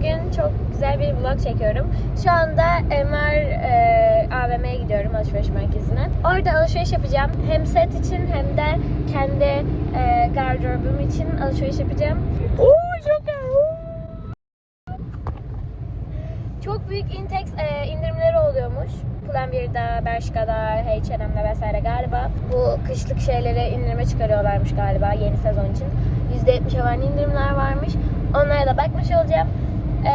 bugün çok güzel bir vlog çekiyorum. Şu anda MR e, AVM'ye gidiyorum alışveriş merkezine. Orada alışveriş yapacağım. Hem set için hem de kendi e, gardırobum için alışveriş yapacağım. Oo, çok. Çok büyük Intex e, indirimleri oluyormuş. Pull&Bear'da, Bershka'da, H&M'de vesaire galiba. Bu kışlık şeyleri indirime çıkarıyorlarmış galiba yeni sezon için. %70'e varan indirimler varmış. Onlara da bakmış olacağım. E,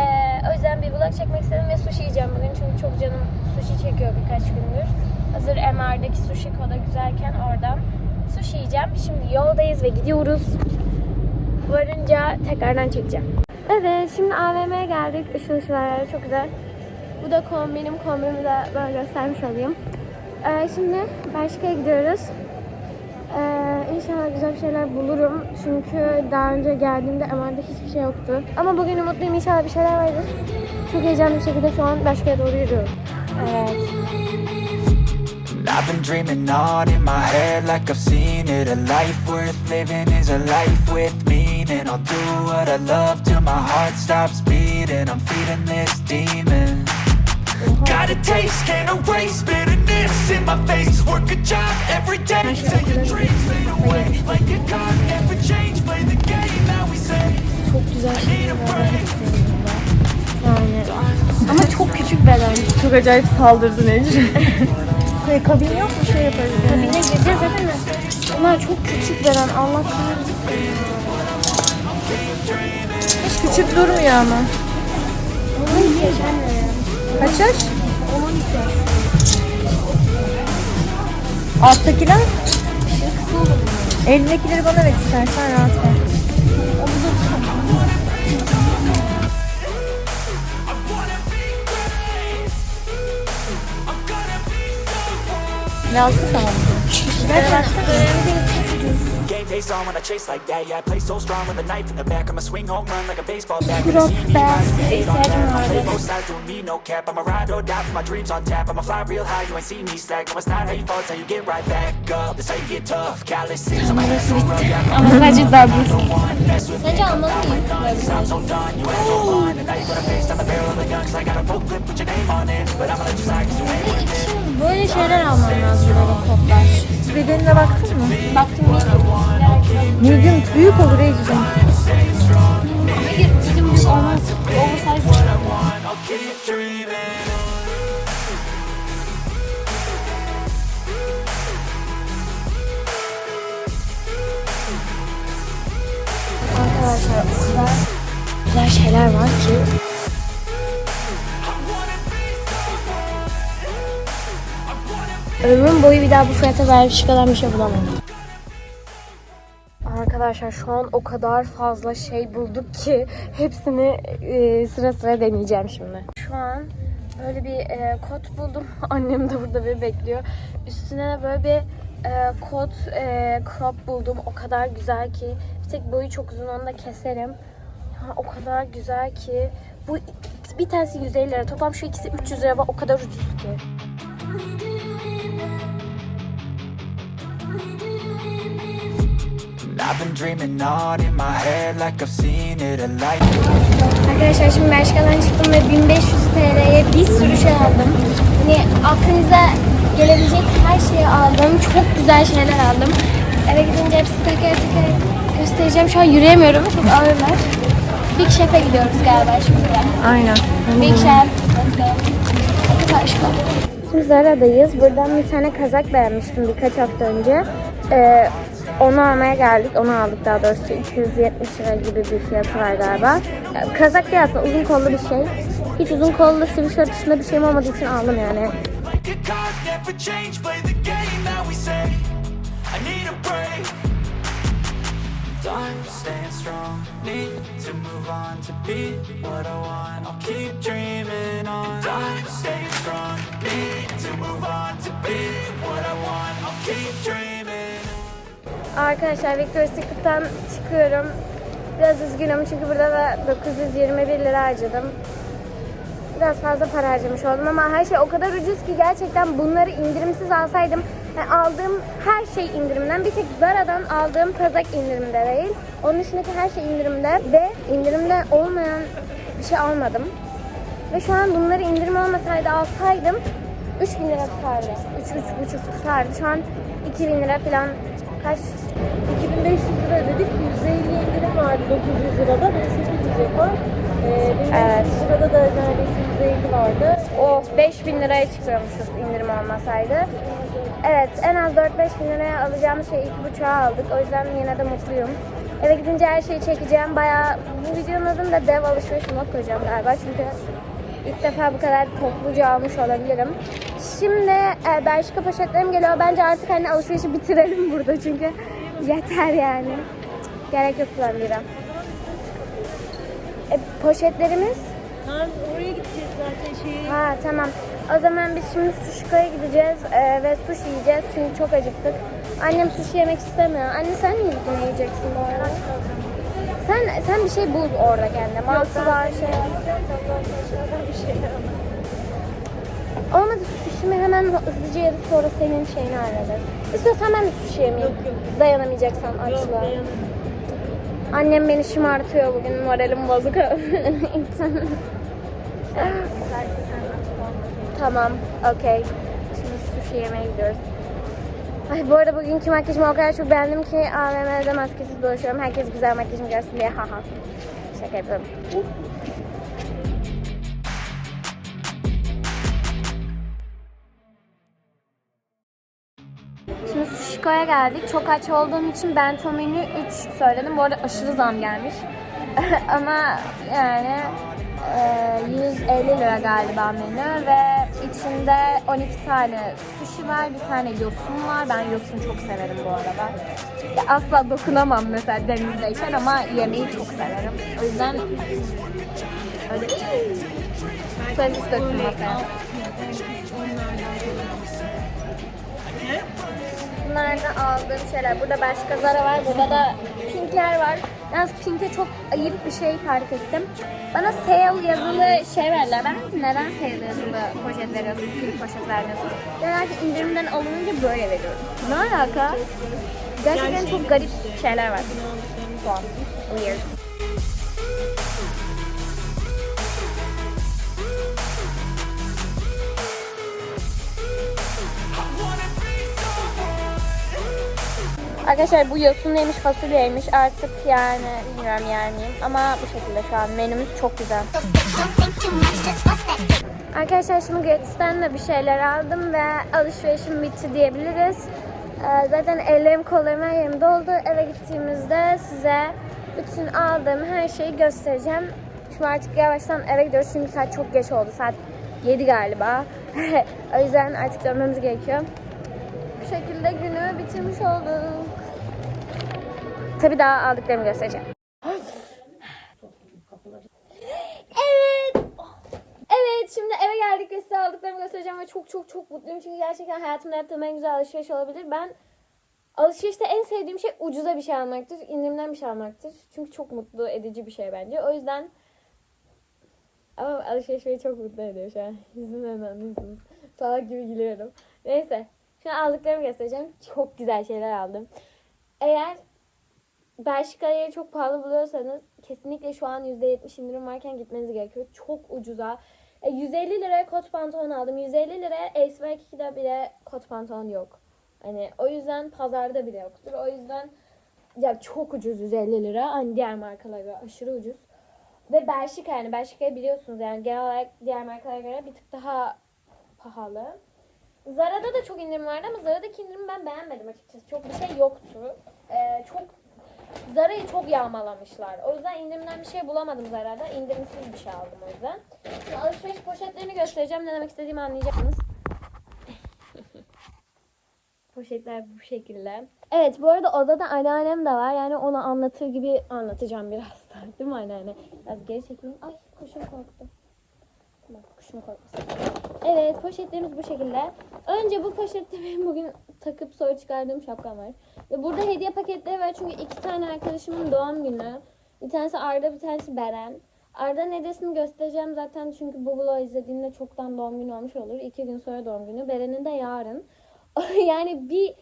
o yüzden bir vlog çekmek istedim ve sushi yiyeceğim bugün çünkü çok canım sushi çekiyor birkaç gündür. Hazır MR'daki sushi koda güzelken oradan sushi yiyeceğim. Şimdi yoldayız ve gidiyoruz. Varınca tekrardan çekeceğim. Evet şimdi AVM'ye geldik. Işıl ışıl yer çok güzel. Bu da kombinim. Kombinimi de böyle göstermiş olayım. Ee, şimdi Bershka'ya gidiyoruz. Ee, inşallah güzel şeyler bulurum. Çünkü daha önce geldiğimde MR'de hiçbir şey yoktu. Ama bugün umutluyum inşallah bir şeyler vardır. Çok heyecanlı bir şekilde şu an Bershka'ya doğru yürüyorum. Evet. I've been dreaming on in my head like I've seen it A life worth living is a life with meaning I'll do what I love till my heart stops beating I'm feeding this demon Got a taste, can't erase bitterness in my face Work a job every day till your dreams fade away Like a card, never change, play the game how we say Çok güzel şeyler var. Yani. Ama çok küçük beden. Çok acayip saldırdın Ecrin. şey, kabin yok mu şey yaparız? Kabine gireceğiz zaten de. Bunlar çok küçük beden. Allah kahretsin. Hiç küçük durmuyor ama. Kaç yaş? 12 yaş. Alttakiler? Elindekileri bana ver istersen rahat ver. Alsın tamam. Game face on when I chase like that. Yeah, I play so strong with a knife in the back. I'ma swing home run like a baseball bat. On that I'ma play both sides, doing me no cap. I'ma ride or die for my dreams on tap. I'ma fly real high, you ain't see me slack. No, it's not how you fall, it's how you get right back up. That's how you get tough, calluses on my hands so rough Yeah, Ama sadece darbe. mess with Sence bir şey. I'm so done, you ain't so fun. And now you got a face on the barrel of the gun Cause I got a full clip with your name on it. But I'ma let you slide cause you ain't böyle şeyler almam lazım böyle kodlar. Bedenine baktın mı? Baktım bir Medium büyük olur Ecrin. Hayır, bu olmaz. Oversize. Arkadaşlar o kadar güzel şeyler var ki. Ömrüm boyu bir daha bu fiyata Bershka'dan bir şey bulamam. Arkadaşlar şu an o kadar fazla şey bulduk ki hepsini e, sıra sıra deneyeceğim şimdi. Şu an böyle bir e, kot buldum. Annem de burada beni bekliyor. Üstüne böyle bir e, kot e, crop buldum. O kadar güzel ki. Bir tek boyu çok uzun onu da keserim. Ha, o kadar güzel ki. Bu bir tanesi 150 lira. Toplam şu ikisi 300 lira ve o kadar ucuz ki. I've been dreaming on in my head like I've seen it a life Arkadaşlar şimdi Bershka'dan çıktım ve 1500 TL'ye bir sürü şey aldım. Hani aklınıza gelebilecek her şeyi aldım. Çok güzel şeyler aldım. Eve gidince hepsini teker teker göstereceğim. Şu an yürüyemiyorum. Çok ağırlar. Big Chef'e gidiyoruz galiba şimdi. Aynen. Big Chef. Let's go. Şimdi Zara'dayız. Buradan bir tane kazak beğenmiştim birkaç hafta önce. Ee, onu almaya geldik. Onu aldık daha doğrusu. 270 lira gibi bir fiyatı var galiba. Kazak değil aslında uzun kollu bir şey. Hiç uzun kollu sweatshirt dışında bir şeyim olmadığı için aldım yani. Like a card, never change, play the game how we say I need a break Time staying strong, need to move on to be what I want I'll keep dreaming on Time staying strong, need to move on to be what I want I'll keep dreaming Arkadaşlar Victoria's Secret'tan çıkıyorum. Biraz üzgünüm çünkü burada da 921 lira harcadım. Biraz fazla para harcamış oldum ama her şey o kadar ucuz ki gerçekten bunları indirimsiz alsaydım yani aldığım her şey indirimden bir tek Zara'dan aldığım kazak indirimde değil. Onun dışındaki her şey indirimde ve indirimde olmayan bir şey almadım. Ve şu an bunları indirim olmasaydı alsaydım 3000 lira tutardı. 3 3,5 tutardı. Şu an 2000 lira falan kaç 2500 lira ödedik. 150 indirim vardı 900 lirada. 1800 yapar. Ee, 1500 Evet. lirada da neredeyse 150 vardı. O 5000 liraya çıkıyormuşuz indirim olmasaydı. Evet en az 4-5 bin liraya alacağımız şeyi 2,5'a aldık. O yüzden yine de mutluyum. Eve gidince her şeyi çekeceğim. Bayağı bu videonun adını da dev alışveriş vlog koyacağım galiba. Çünkü ilk defa bu kadar topluca almış olabilirim. Şimdi e, Belçika poşetlerim geliyor. Bence artık hani alışverişi bitirelim burada çünkü yeter yani. Gerek yok plan lira. E, poşetlerimiz Ha, oraya gideceğiz zaten şeye. Ha tamam. O zaman biz şimdi Sushiko'ya gideceğiz e, ve sushi yiyeceğiz çünkü çok acıktık. Annem sushi yemek istemiyor. Anne sen niye ne yiyeceksin bu arada? Sen sen bir şey bul orada kendine. Mantı var şey. var. bir şey Olmadı sushi'mi hemen hızlıca yeriz sonra senin şeyini hallederiz. İstiyorsan ben de sushi yemeyeyim. Yok, yok. Dayanamayacaksan açlığa. beğenmedim. Annem beni şımartıyor bugün. Moralim bozuk. tamam, okey. Şimdi sushi yemeye gidiyoruz. Ay bu arada bugünkü makyajımı o kadar çok beğendim ki AVM'de maskesiz dolaşıyorum. Herkes güzel makyajımı görsün diye haha. Şaka yapıyorum. Sushiko'ya geldik. Çok aç olduğum için bento menü 3 söyledim. Bu arada aşırı zam gelmiş. Ama yani e, 150 lira galiba menü ve içinde 12 tane sushi var, bir tane yosun var. Ben yosun çok severim bu arada. Ya asla dokunamam mesela denizdeyken ama yemeği çok severim. O yüzden öyle Sosis döktüm Bunlardan aldığım şeyler. Burada başka Zara var. Burada da Pink'ler var. Yalnız Pink'e çok ayıp bir şey fark ettim. Bana sale yazılı şey verdiler. Ben neden sale yazılı poşet veriyorsunuz, Pink poşet vermiyorsunuz? Dediler ki indirimden alınınca böyle veriyorum. Ne alaka? Gerçekten çok garip şeyler var. Weird. Arkadaşlar bu yosunluymuş, fasulyeymiş artık yani bilmiyorum yani ama bu şekilde şu an menümüz çok güzel. Arkadaşlar şimdi Gratis'ten de bir şeyler aldım ve alışverişim bitti diyebiliriz. Ee, zaten ellerim kollarım her yerim doldu. Eve gittiğimizde size bütün aldığım her şeyi göstereceğim. Şimdi artık yavaştan eve gidiyoruz çünkü saat çok geç oldu. Saat 7 galiba. o yüzden artık dönmemiz gerekiyor. Bu şekilde günü bitirmiş olduk. Tabii daha aldıklarımı göstereceğim. Evet. Evet şimdi eve geldik ve size aldıklarımı göstereceğim ve çok çok çok mutluyum. Çünkü gerçekten hayatımda yaptığım en güzel alışveriş olabilir. Ben alışverişte en sevdiğim şey ucuza bir şey almaktır. indirimden bir şey almaktır. Çünkü çok mutlu edici bir şey bence. O yüzden ama alışveriş beni çok mutlu ediyor şu an. Yüzümden anlıyorsunuz. Salak gibi gülüyorum. Neyse. Şimdi aldıklarımı göstereceğim. Çok güzel şeyler aldım. Eğer Belçika'yı çok pahalı buluyorsanız kesinlikle şu an %70 indirim varken gitmeniz gerekiyor. Çok ucuza. E, 150 liraya kot pantolon aldım. 150 liraya Ace Mark 2'de bile kot pantolon yok. Hani o yüzden pazarda bile yoktur. O yüzden ya çok ucuz 150 lira. Hani diğer markalara aşırı ucuz. Ve Belçika yani Belçika'yı biliyorsunuz yani genel olarak diğer markalara göre bir tık daha pahalı. Zara'da da çok indirim vardı ama Zara'daki indirimi ben beğenmedim açıkçası. Çok bir şey yoktu. Ee, çok Zara'yı çok yağmalamışlar. O yüzden indirimden bir şey bulamadım Zara'da. İndirimsiz bir şey aldım o yüzden. Şimdi alışveriş poşetlerini göstereceğim. Ne demek istediğimi anlayacaksınız. Poşetler bu şekilde. Evet bu arada odada anneannem de var. Yani onu anlatır gibi anlatacağım biraz da. Değil mi anneanne? Biraz geri çekeyim. Ay kuşum korktu. Tamam kuşum korkmasın. Evet poşetlerimiz bu şekilde. Önce bu poşette benim bugün takıp sonra çıkardığım şapkam var. Ve burada hediye paketleri var çünkü iki tane arkadaşımın doğum günü. Bir tanesi Arda bir tanesi Beren. Arda'nın hediyesini göstereceğim zaten çünkü bu vlogu izlediğinde çoktan doğum günü olmuş olur. İki gün sonra doğum günü. Beren'in de yarın. yani bir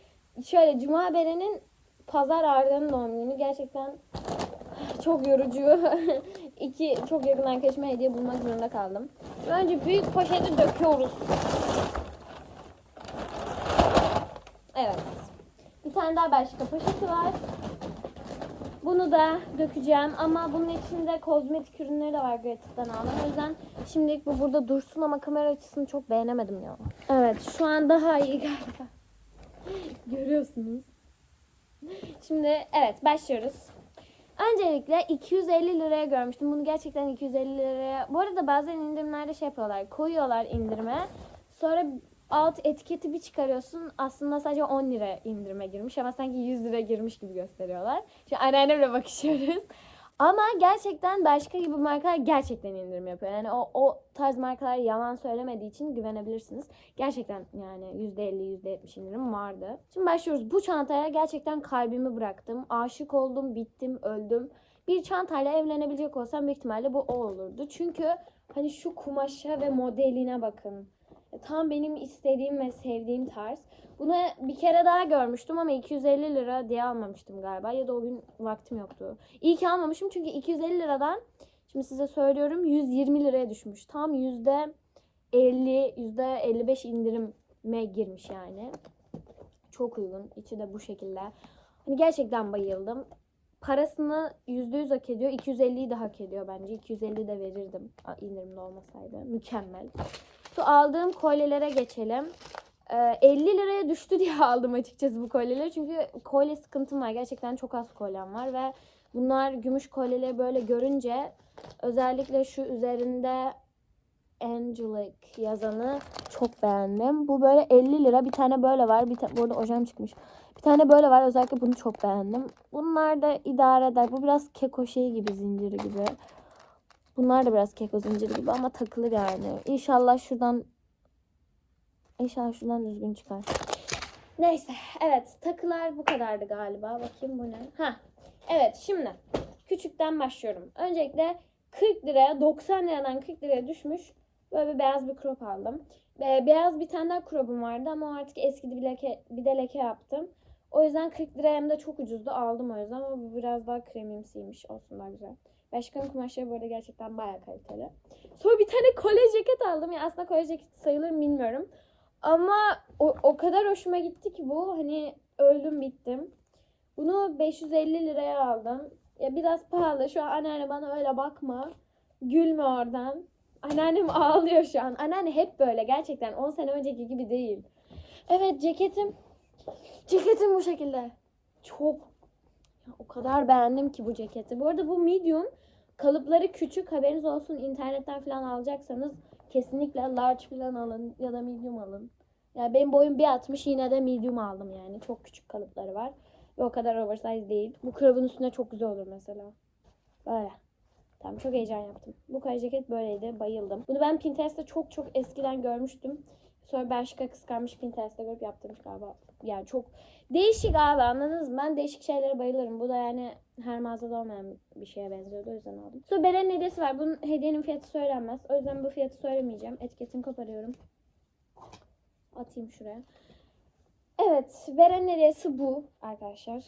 şöyle Cuma Beren'in Pazar Arda'nın doğum günü. Gerçekten çok yorucu. iki çok yakın arkadaşıma hediye bulmak zorunda kaldım. Önce büyük poşeti döküyoruz. Evet. Bir tane daha başka poşeti var. Bunu da dökeceğim ama bunun içinde kozmetik ürünleri de var gratis'ten aldım. O yüzden şimdilik bu burada dursun ama kamera açısını çok beğenemedim ya. Evet şu an daha iyi galiba. Görüyorsunuz. Şimdi evet başlıyoruz. Öncelikle 250 liraya görmüştüm. Bunu gerçekten 250 liraya. Bu arada bazen indirimlerde şey yapıyorlar. Koyuyorlar indirime. Sonra alt etiketi bir çıkarıyorsun. Aslında sadece 10 lira indirime girmiş ama sanki 100 lira girmiş gibi gösteriyorlar. Şimdi anneannemle bakışıyoruz. Ama gerçekten başka gibi markalar gerçekten indirim yapıyor. Yani o, o tarz markalar yalan söylemediği için güvenebilirsiniz. Gerçekten yani %50, %70 indirim vardı. Şimdi başlıyoruz. Bu çantaya gerçekten kalbimi bıraktım. Aşık oldum, bittim, öldüm. Bir çantayla evlenebilecek olsam büyük ihtimalle bu o olurdu. Çünkü hani şu kumaşa ve modeline bakın. E, Tam benim istediğim ve sevdiğim tarz. Bunu bir kere daha görmüştüm ama 250 lira diye almamıştım galiba. Ya da o gün vaktim yoktu. İyi ki almamışım çünkü 250 liradan şimdi size söylüyorum 120 liraya düşmüş. Tam yüzde 50, yüzde 55 indirime girmiş yani. Çok uygun. İçi de bu şekilde. Hani gerçekten bayıldım. Parasını %100 hak ediyor. 250'yi de hak ediyor bence. 250 de verirdim indirimde olmasaydı. Mükemmel. Şu aldığım kolyelere geçelim. Ee, 50 liraya düştü diye aldım açıkçası bu kolyeleri. Çünkü kolye sıkıntım var. Gerçekten çok az kolyem var ve bunlar gümüş kolyeleri böyle görünce özellikle şu üzerinde Angelic yazanı çok beğendim. Bu böyle 50 lira. Bir tane böyle var. Bir ta- burada ojem çıkmış. Bir tane böyle var. Özellikle bunu çok beğendim. Bunlar da idare eder. Bu biraz keko şeyi gibi, zinciri gibi. Bunlar da biraz keko zinciri gibi ama takılır yani. İnşallah şuradan İnşallah şuradan düzgün çıkar. Neyse. Evet. Takılar bu kadardı galiba. Bakayım bu ne? Ha. Evet. Şimdi. Küçükten başlıyorum. Öncelikle 40 liraya 90 liradan 40 liraya düşmüş. Böyle bir beyaz bir crop aldım. Be- beyaz bir tane daha crop'um vardı ama artık eskidi bir leke bir de leke yaptım. O yüzden 40 liraya hem de çok ucuzdu aldım o yüzden ama bu biraz daha kremimsiymiş olsun daha güzel. Başkanın kumaşları bu arada gerçekten bayağı kaliteli. Sonra bir tane kolye ceket aldım. Ya aslında kolye ceket sayılır mı bilmiyorum. Ama o, o kadar hoşuma gitti ki bu. Hani öldüm bittim. Bunu 550 liraya aldım. Ya biraz pahalı. Şu an anneanne bana öyle bakma. Gülme oradan. Anneannem ağlıyor şu an. Anneanne hep böyle. Gerçekten 10 sene önceki gibi değil. Evet ceketim. Ceketim bu şekilde. Çok. Ya, o kadar beğendim ki bu ceketi. Bu arada bu medium. Kalıpları küçük. Haberiniz olsun. internetten falan alacaksanız kesinlikle large falan alın ya da medium alın. Ya benim boyum 1.60 yine de medium aldım yani. Çok küçük kalıpları var. Ve o kadar oversize değil. Bu krabın üstüne çok güzel olur mesela. Böyle. Tamam çok heyecan yaptım. Bu kare ceket böyleydi. Bayıldım. Bunu ben Pinterest'te çok çok eskiden görmüştüm. Sonra Bershka kıskanmış Pinterest'te görüp yaptırmış galiba. Yani çok değişik abi anladınız mı? Ben değişik şeylere bayılırım. Bu da yani her mağazada olmayan bir şeye benziyordu. O yüzden aldım. Sonra Beren'in hediyesi var. Bunun hediyenin fiyatı söylenmez. O yüzden bu fiyatı söylemeyeceğim. Etiketini koparıyorum. Atayım şuraya. Evet. Beren'in hediyesi bu arkadaşlar.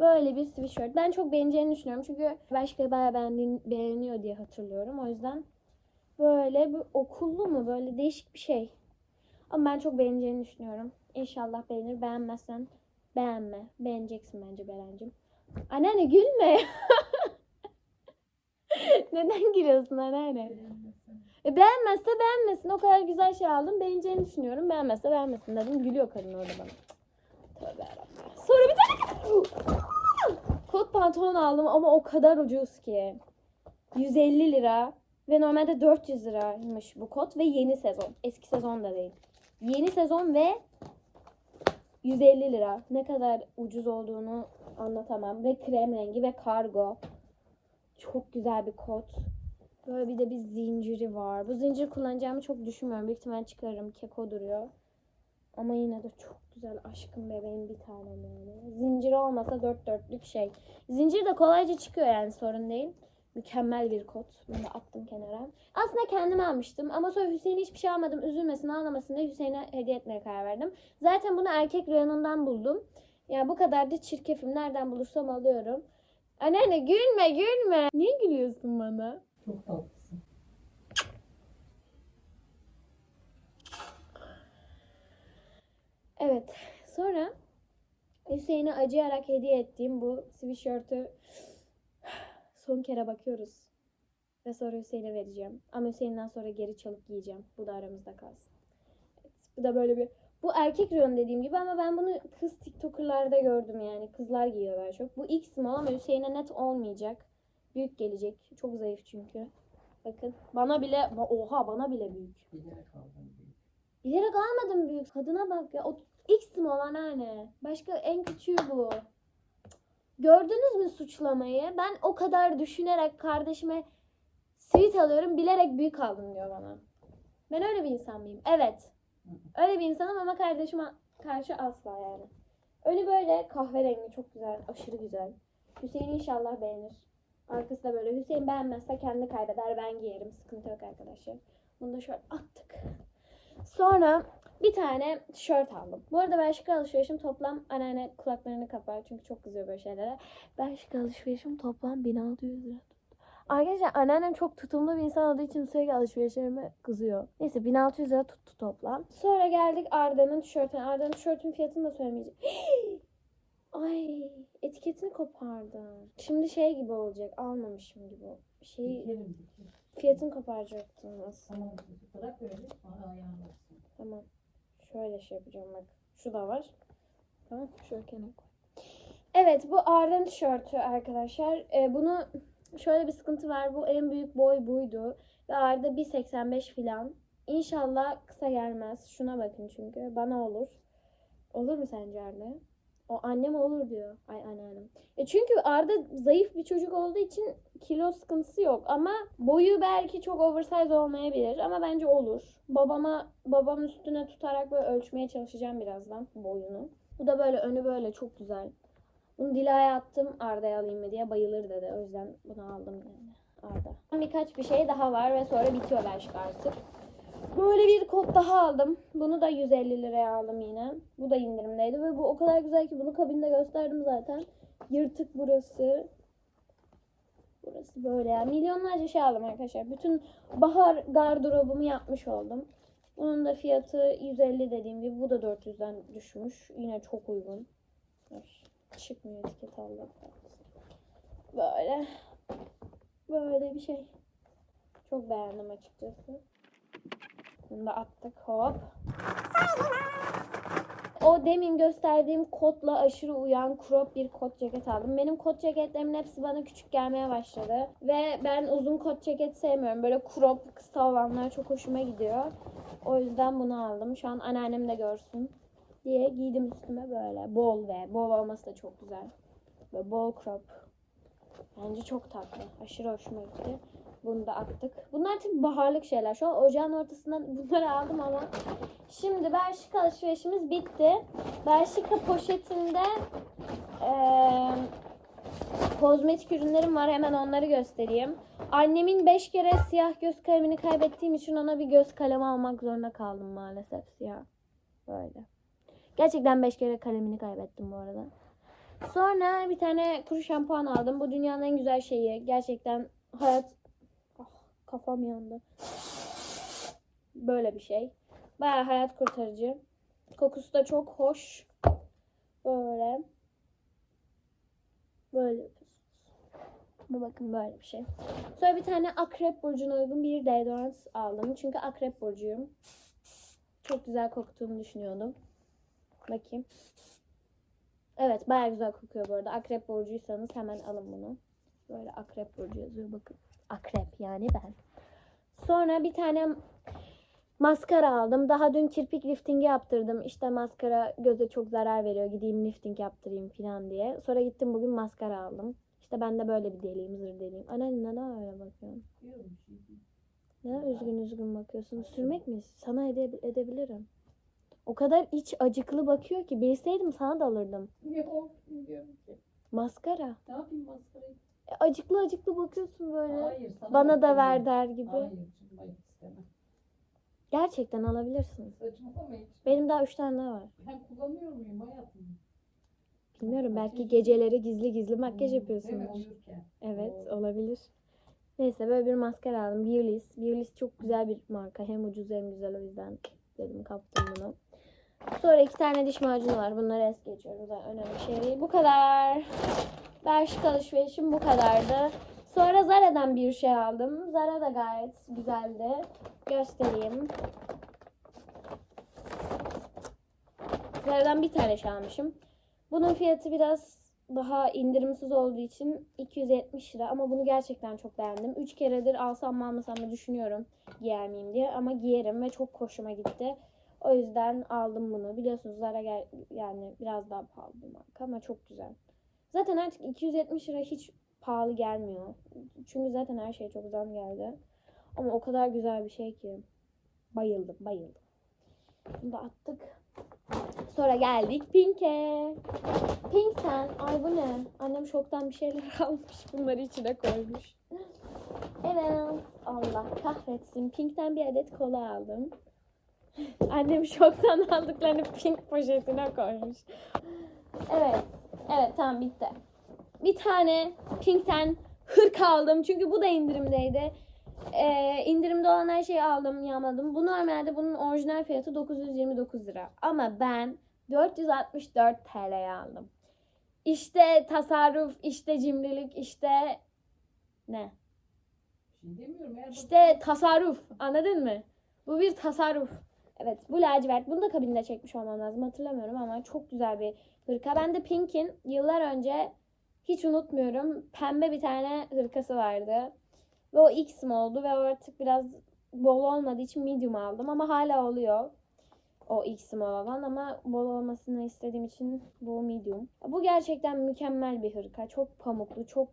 Böyle bir sweatshirt. Ben çok beğeneceğini düşünüyorum. Çünkü başka bayağı beğendiğin, beğeniyor diye hatırlıyorum. O yüzden böyle bir okullu mu? Böyle değişik bir şey. Ama ben çok beğeneceğini düşünüyorum. İnşallah beğenir. Beğenmezsen beğenme. Beğeneceksin bence Berencim. Anneanne gülme. Neden gülüyorsun anneanne? E beğenmezse beğenmesin. O kadar güzel şey aldım. Beğeneceğini düşünüyorum. Beğenmezse beğenmesin dedim. Gülüyor kadın orada bana. Tövbe yarabbim. Sonra bir tane kot pantolon aldım ama o kadar ucuz ki. 150 lira ve normalde 400 liraymış bu kot ve yeni sezon. Eski sezon da değil. Yeni sezon ve 150 lira. Ne kadar ucuz olduğunu anlatamam. Ve krem rengi ve kargo. Çok güzel bir kot. Böyle bir de bir zinciri var. Bu zincir kullanacağımı çok düşünmüyorum. Büyük ihtimal çıkarırım. Keko duruyor. Ama yine de çok güzel. Aşkım bebeğim bir tanem yani. Zincir olmasa dört dörtlük şey. Zincir de kolayca çıkıyor yani sorun değil. Mükemmel bir kot. Bunu attım kenara. Aslında kendim almıştım ama sonra Hüseyin'e hiçbir şey almadım. Üzülmesin ağlamasın diye Hüseyin'e hediye etmeye karar verdim. Zaten bunu erkek reyonundan buldum. Yani bu kadar da çirkefim. Nereden bulursam alıyorum. Anneanne gülme gülme. Niye gülüyorsun bana? Çok tatlısın. Evet. Sonra Hüseyin'e acıyarak hediye ettiğim bu sweatshirt'ü son kere bakıyoruz. Ve sonra Hüseyin'e vereceğim. Ama Hüseyin'den sonra geri çalıp giyeceğim. Bu da aramızda kalsın. Evet, bu da böyle bir... Bu erkek reyonu dediğim gibi ama ben bunu kız tiktokerlarda gördüm yani. Kızlar giyiyorlar çok. Bu X small ama Hüseyin'e net olmayacak. Büyük gelecek. Çok zayıf çünkü. Bakın. Bana bile... Oha bana bile büyük. Bilerek aldım büyük. Bilerek almadım büyük. Kadına bak ya. O X mi olan anne? Başka en küçüğü bu. Gördünüz mü suçlamayı? Ben o kadar düşünerek kardeşime sweet alıyorum. Bilerek büyük aldım diyor bana. Ben öyle bir insan mıyım? Evet. Öyle bir insanım ama kardeşime karşı asla yani. Önü böyle kahverengi çok güzel. Aşırı güzel. Hüseyin inşallah beğenir. Arkası da böyle. Hüseyin beğenmezse kendi kaybeder. Ben giyerim. Sıkıntı yok arkadaşlar. Bunu da şöyle attık. Sonra bir tane tişört aldım. Bu arada Bershka alışverişim toplam anneanne kulaklarını kapar çünkü çok kızıyor böyle şeylere. Bershka alışverişim toplam 1600 lira tuttu. Arkadaşlar anneannem çok tutumlu bir insan olduğu için sürekli alışverişlerime kızıyor. Neyse 1600 lira tuttu toplam. Sonra geldik Arda'nın tişörtüne. Arda'nın tişörtün fiyatını da söylemeyeceğim. Ay etiketini kopardım. Şimdi şey gibi olacak almamışım gibi. Şey fiyatını koparacaktım aslında. Tamam bırak öyle. Aa, ayağın baksın. Tamam. Şöyle şey yapacağım bak. Şu da var. Tamam. Şöyle kenara koy. Evet bu Arda'nın tişörtü arkadaşlar. Ee, bunu şöyle bir sıkıntı var. Bu en büyük boy buydu. Ve Arda 1.85 filan. İnşallah kısa gelmez. Şuna bakın çünkü. Bana olur. Olur mu sence Arda? O annem olur diyor. Ay anneannem. E çünkü Arda zayıf bir çocuk olduğu için kilo sıkıntısı yok. Ama boyu belki çok oversize olmayabilir. Ama bence olur. Babama babam üstüne tutarak böyle ölçmeye çalışacağım birazdan boyunu. Bu da böyle önü böyle çok güzel. Bunu Dila'ya attım Arda'ya alayım mı diye bayılır dedi. O yüzden bunu aldım yani Arda. Birkaç bir şey daha var ve sonra bitiyor Bershka artık. Böyle bir kot daha aldım. Bunu da 150 liraya aldım yine. Bu da indirimdeydi ve bu o kadar güzel ki bunu kabinde gösterdim zaten. Yırtık burası. Burası böyle ya. Milyonlarca şey aldım arkadaşlar. Bütün bahar gardırobumu yapmış oldum. Bunun da fiyatı 150 dediğim gibi. Bu da 400'den düşmüş. Yine çok uygun. Çıkmıyor etiket kahretsin. Böyle. Böyle bir şey. Çok beğendim açıkçası. Bunu attık hop. O demin gösterdiğim kotla aşırı uyan crop bir kot ceket aldım. Benim kot ceketlerimin hepsi bana küçük gelmeye başladı. Ve ben uzun kot ceket sevmiyorum. Böyle crop kısa olanlar çok hoşuma gidiyor. O yüzden bunu aldım. Şu an anneannem de görsün diye giydim üstüme böyle. Bol ve bol olması da çok güzel. Böyle bol crop. Bence çok tatlı. Aşırı hoşuma gitti. Bunu da attık. Bunlar tabii baharlık şeyler. Şu an ocağın ortasından bunları aldım ama şimdi Bershka alışverişimiz bitti. Bershka poşetinde eee, kozmetik ürünlerim var. Hemen onları göstereyim. Annemin 5 kere siyah göz kalemini kaybettiğim için ona bir göz kalemi almak zorunda kaldım maalesef siyah. Böyle. Gerçekten 5 kere kalemini kaybettim bu arada. Sonra bir tane kuru şampuan aldım. Bu dünyanın en güzel şeyi. Gerçekten hayat... Kafam yandı. Böyle bir şey. Baya hayat kurtarıcı. Kokusu da çok hoş. Böyle. Böyle. Bu bakın böyle bir şey. Sonra bir tane akrep burcuna uygun bir deodorant aldım. Çünkü akrep burcuyum. Çok güzel koktuğunu düşünüyordum. Bakayım. Evet baya güzel kokuyor bu arada. Akrep burcuysanız hemen alın bunu. Böyle akrep burcu yazıyor bakın. Akrep yani ben. Sonra bir tane maskara aldım. Daha dün kirpik liftingi yaptırdım. İşte maskara göze çok zarar veriyor. Gideyim lifting yaptırayım falan diye. Sonra gittim bugün maskara aldım. İşte ben de böyle bir deliyim, zır deliyim. Anne neden öyle bakıyorsun? Neden üzgün üzgün bakıyorsun? Sürmek mi? Sana ede- edebilirim. O kadar iç acıklı bakıyor ki bilseydim sana da alırdım. Yok bilmiyorum ki. Maskara. Ne yapayım maskarayı? E, acıklı acıklı bakıyorsun böyle. Hayır sana Bana da ver der gibi. Hayır hayır istemem. Bilmiyorum belki geceleri gizli gizli makyaj yapıyorsundur. Evet olabilir. Neyse böyle bir maskara aldım. Beaulies. Beaulies çok güzel bir marka. Hem ucuz hem güzel o yüzden dedim kaptım bunu. Sonra iki tane diş macunu var. Bunları es geçiyorum. Zaten önemli şey değil. Bu kadar. Bershka alışverişim bu kadardı. Sonra Zara'dan bir şey aldım. Zara da gayet güzeldi. Göstereyim. Zara'dan bir tane şey almışım. Bunun fiyatı biraz daha indirimsiz olduğu için 270 lira ama bunu gerçekten çok beğendim. 3 keredir alsam mı almasam mı düşünüyorum giyer miyim diye ama giyerim ve çok hoşuma gitti. O yüzden aldım bunu. Biliyorsunuz Zara gel yani biraz daha pahalı bir marka ama çok güzel. Zaten artık 270 lira hiç pahalı gelmiyor. Çünkü zaten her şey çok zam geldi. Ama o kadar güzel bir şey ki. Bayıldım, bayıldım. Bunu da attık. Sonra geldik Pink'e. Pink'ten, ay bu ne? Annem şoktan bir şeyler almış. Bunları içine koymuş. Evet. Allah kahretsin. Pink'ten bir adet kola aldım. Annem şoktan aldıklarını pink poşetine koymuş. Evet. Evet tamam bitti. Bir tane Pink'ten hırka aldım. Çünkü bu da indirimdeydi. Ee, indirimde olan her şeyi aldım, yağmadım. Bu normalde bunun orijinal fiyatı 929 lira. Ama ben 464 TL'ye aldım. İşte tasarruf, işte cimrilik, işte ne? İşte tasarruf. Anladın mı? Bu bir tasarruf. Evet bu lacivert. Bunu da kabinde çekmiş olmam lazım. Hatırlamıyorum ama çok güzel bir hırka. Ben de Pink'in yıllar önce hiç unutmuyorum. Pembe bir tane hırkası vardı. Ve o X oldu ve artık biraz bol olmadığı için medium aldım ama hala oluyor. O X olan ama bol olmasını istediğim için bu medium. Bu gerçekten mükemmel bir hırka. Çok pamuklu, çok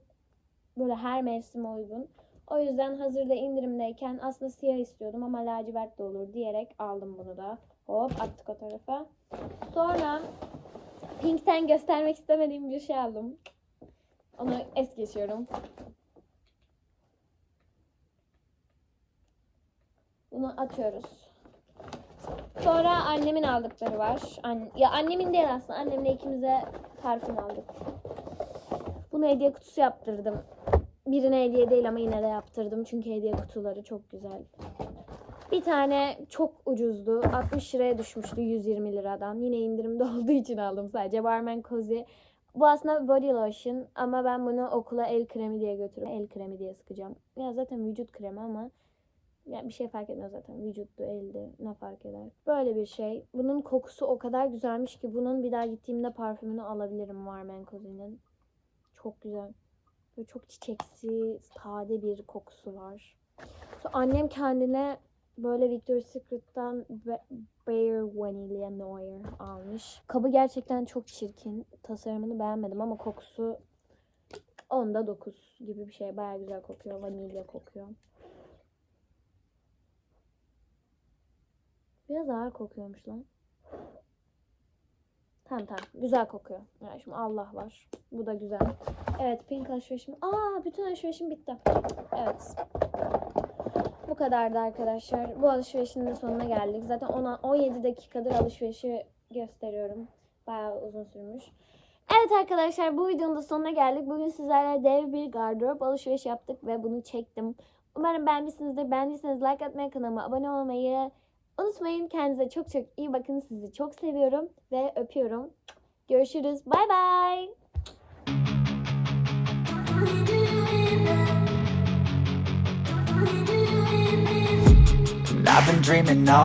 böyle her mevsime uygun. O yüzden hazırda indirimdeyken aslında siyah istiyordum ama lacivert de olur diyerek aldım bunu da. Hop attık o tarafa. Sonra Pink'ten göstermek istemediğim bir şey aldım. Onu es geçiyorum. Bunu atıyoruz. Sonra annemin aldıkları var. An- ya annemin değil aslında. Annemle ikimize parfüm aldık. Bunu hediye kutusu yaptırdım. Birine hediye değil ama yine de yaptırdım. Çünkü hediye kutuları çok güzel. Bir tane çok ucuzdu. 60 liraya düşmüştü 120 liradan. Yine indirimde olduğu için aldım sadece. Barman Cozy. Bu aslında body lotion ama ben bunu okula el kremi diye götürüp el kremi diye sıkacağım. Ya zaten vücut kremi ama ya bir şey fark etmez zaten. Vücuttu, elde ne fark eder. Böyle bir şey. Bunun kokusu o kadar güzelmiş ki bunun bir daha gittiğimde parfümünü alabilirim Warman Cozy'nin. Çok güzel. Böyle çok çiçeksi, sade bir kokusu var. Sonra annem kendine böyle Victoria's Secret'tan Bare Vanilla Noir almış. Kabı gerçekten çok çirkin. Tasarımını beğenmedim ama kokusu onda 9 gibi bir şey. Baya güzel kokuyor. Vanilya kokuyor. Biraz ağır kokuyormuş lan. Tamam tamam. Güzel kokuyor. Yani şimdi Allah var. Bu da güzel. Evet pink alışverişim. Aa bütün alışverişim bitti. Evet. Bu kadardı arkadaşlar. Bu alışverişin de sonuna geldik. Zaten 10 17 dakikadır alışverişi gösteriyorum. Bayağı uzun sürmüş. Evet arkadaşlar bu videonun da sonuna geldik. Bugün sizlerle dev bir gardırop alışveriş yaptık ve bunu çektim. Umarım beğenmişsinizdir. Beğendiyseniz like atmayı, kanalıma abone olmayı unutmayın. Kendinize çok çok iyi bakın. Sizi çok seviyorum ve öpüyorum. Görüşürüz. Bay bay. I've been dreaming all